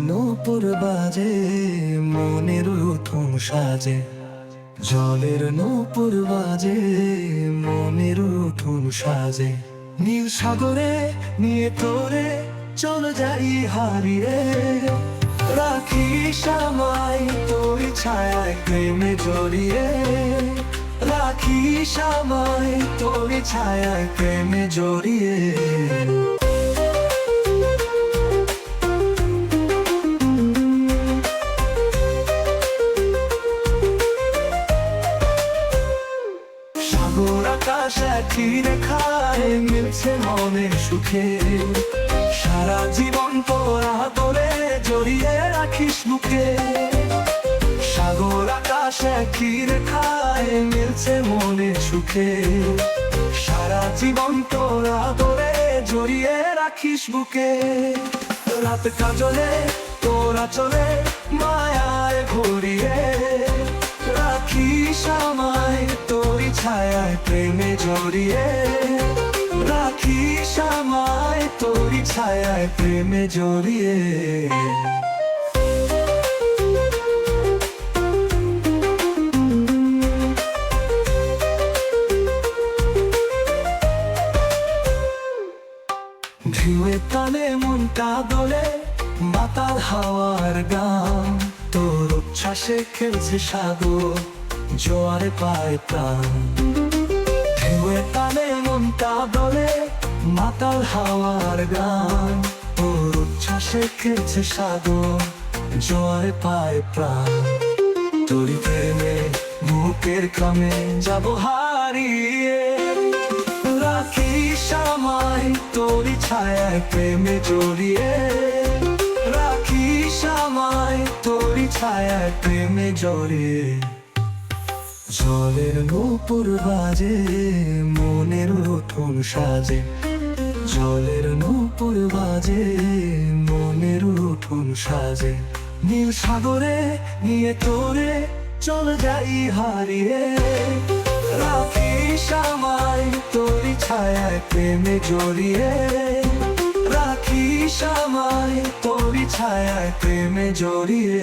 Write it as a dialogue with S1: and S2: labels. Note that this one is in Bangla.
S1: নূপুর বাজে, মনের উঠুন সাজে। জলের নূপুর বাজে, মনের উঠুন সাজে। নীল সাগরে নিয়ে তোরে চল যাই হারিয়ে। রাখি সামাই তোর ছায়ায় প্রেমে জড়িয়ে। রাখি সামাই তোর ছায়ায় প্রেমে জড়িয়ে। সাগর আকাশ একই রেখায় মিলছে মনের সুখে। সারা জীবন তোরা তোরে জড়িয়ে রাখিস বুকে। সাগর আকাশ একই রেখায় মিলছে মনের সুখে। সারা জীবন তোরা তোরে জড়িয়ে রাখিস বুকে। রাত কাজলে তোরা চলে মায়ায় ঘুরিয়ে জড়িয়ে রাখিস আমায় তোরি ছায়ায় প্রেমে জড়িয়ে। ঢেউয়ে তালে মনটা দোলে মাতাল হাওয়ার গান। তোর উচ্ছ্বাসে খেলছে সাগর, জোয়ারে পায় প্রাণ। ঢেউয়ে তালে মনটা দোলে মাতাল হাওয়ার গান। তোর উচ্ছ্বাসে খেলছে সাগর, জোয়ারে পায় প্রাণ। তোরি প্রেমে, বুকের কামে যাব হারিয়ে। রাখিস আমায় তোরি ছায়ায় প্রেমে জড়িয়ে। রাখিস আমায় তোরি ছায়ায় প্রেমে জড়িয়ে। জলের নূপুর বাজে, মনের উঠোন সাজে। জলের নূপুর বাজে, মনের উঠোন সাজে। নীল সাগরে নিয়ে তোরে চলে যাই হারিয়ে। রাখিস আমায় তোরি ছায়ায় প্রেমে জড়িয়ে। রাখিস আমায় তোরি ছায়ায় প্রেমে জড়িয়ে।